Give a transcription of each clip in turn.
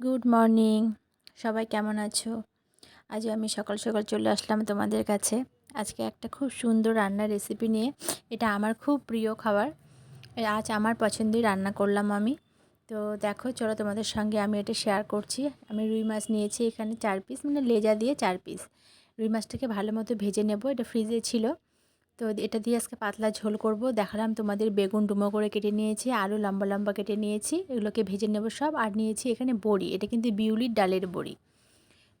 Good morning সবাই কেমন আছো? আজ আমি সকাল সকাল চলে আসলাম তোমাদের কাছে। আজকে একটা খুব সুন্দর রান্নার রেসিপি নিয়ে। এটা আমার খুব প্রিয় খাবার। আজ আমার পছন্দই রান্না করলাম আমি। তো দেখো, চলো তোমাদের সঙ্গে আমি এটা শেয়ার করছি। আমি রুই মাছ নিয়েছি এখানে চার পিস মানে লেজা দিয়ে চার পিস রুই মাছটাকে ভালো মতো ভেজে নেব। এটা ফ্রিজে ছিল। তো এটা দিয়ে আজকে পাতলা ঝোল করব। দেখালাম তোমাদের বেগুন ডুমো করে কেটে নিয়েছি আলু লম্বা লম্বা কেটে নিয়েছি। এগুলোকে ভেজে নেব সব আর নিয়েছি এখানে বড়ি, এটা কিন্তু বিউলির ডালের বড়ি।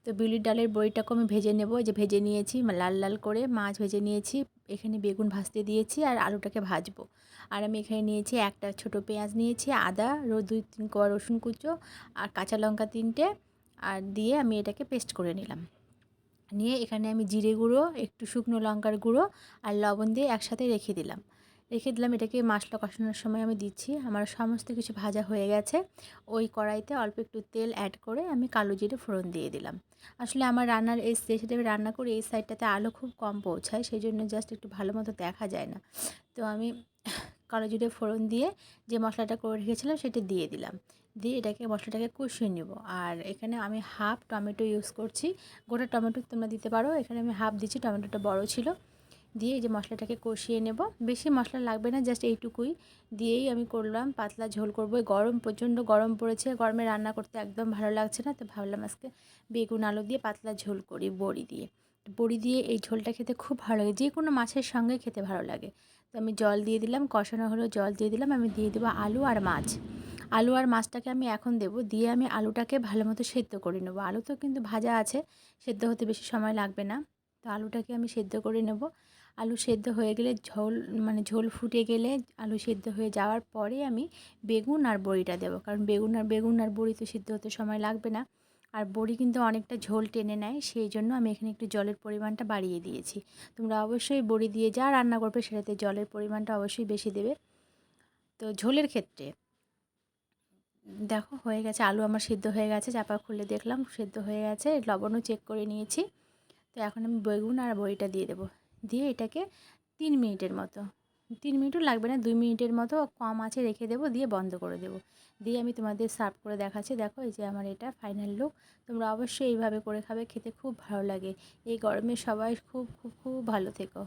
তো বিউলির ডালের বড়িটাকে আমি ভেজে নেব যে ভেজে নিয়েছি লাল লাল করে মাছ ভেজে নিয়েছি। এখানে বেগুন ভাজতে দিয়েছি আর আলুটাকে ভাজবো। আর আমি এখানে নিয়েছি একটা ছোট পেঁয়াজ নিয়েছি, আদা দুই তিন কোয়া রসুন কুচো আর কাঁচা লঙ্কা তিনটে। আর দিয়ে আমি এটাকে পেস্ট করে নিলাম। নিয়ে এখানে আমি জিরে গুঁড়ো, একটু শুকনো লঙ্কার গুঁড়ো আর লবণ দিয়ে একসাথে রেখে দিলাম। রেখে দিলাম এটাকে মশলা কষানোর সময় আমি দিচ্ছি। আমার সমস্ত কিছু ভাজা হয়ে গেছে। ওই কড়াইতে অল্প একটু তেল অ্যাড করে আমি কালো জিরে ফোড়ন দিয়ে দিলাম। আসলে আমার রান্নার এই সেটা রান্না করি এই সাইডটাতে আলো খুব কম পৌঁছায় সেই জন্য জাস্ট একটু ভালো মতো দেখা যায় না। তো আমি কালো জিরে ফোড়ন দিয়ে যে মশলাটা করে রেখেছিলাম সেটা দিয়ে দিলাম। দিয়ে এটাকে মশলাটাকে কষিয়ে নেব। আর এখানে আমি হাফ টমেটো ইউজ করছি। গোটা টমেটো তোমরা দিতে পারো। এখানে আমি হাফ দিচ্ছি টমেটোটা বড় ছিল। দিয়ে এই যে মশলাটাকে কষিয়ে নেব। বেশি মশলা লাগবে না জাস্ট এইটুকুই। দিয়েই আমি করলাম, পাতলা ঝোল করব। গরম প্রচণ্ড গরম পড়েছে। গরমে রান্না করতে একদম ভালো লাগছে না, তো ভাবলাম আজকে বেগুন আলু দিয়ে পাতলা ঝোল করি বড়ি দিয়ে। বড়ি দিয়ে এই ঝোলটা খেতে খুব ভালো লাগে। যে কোনো মাছের সঙ্গে খেতে ভালো লাগে। তো আমি জল দিয়ে দিলাম, কষানো হলো জল দিয়ে দিলাম। আমি দিয়ে দেবো আলু আর মাছ। আলু আর মাছটাকে আমি এখন দেব। দিয়ে আমি আলুটাকে ভালো মতো সেদ্ধ করে নেব। আলু তো কিন্তু ভাজা আছে, সেদ্ধ হতে বেশি সময় লাগবে না। তো আলুটাকে আমি সেদ্ধ করে নেব। আলু সেদ্ধ হয়ে গেলে ঝোল মানে ঝোল ফুটে গেলে আলু সেদ্ধ হয়ে যাওয়ার পরে আমি বেগুন আর বড়িটা দেবো। কারণ বেগুন আর বেগুন আর বড়ি তো সেদ্ধ হতে সময় লাগবে না। আর বড়ি কিন্তু অনেকটা ঝোল টেনে নেয়, সেই জন্য আমি এখানে একটু জলের পরিমাণটা বাড়িয়ে দিয়েছি। তোমরা অবশ্যই বড়ি দিয়ে যা রান্না করবে, সেটাতে জলের পরিমাণটা অবশ্যই বেশি দেবে। তো ঝোলের ক্ষেত্রে দেখো হয়ে গেছে, আলু আমার সিদ্ধ হয়ে গেছে, চাপা খুলে দেখলাম, সিদ্ধ হয়ে গেছে, লবণও চেক করে নিয়েছি। তো এখন আমি বেগুন আর বড়িটা দিয়ে দেবো। দিয়ে এটাকে তিন মিনিটের মতো, তিন মিনিটও লাগবে না, দুই মিনিটের মতো কম আছে রেখে দেবো, দিয়ে বন্ধ করে দেবো। দিয়ে আমি তোমাদের সার্ভ করে দেখাচ্ছি, দেখো এই যে আমার এটা ফাইনাল লুক তোমরা অবশ্যই এইভাবে করে খাবে, খেতে খুব ভালো লাগে। এই গরমে সবাই খুব খুব খুব ভালো থেকো।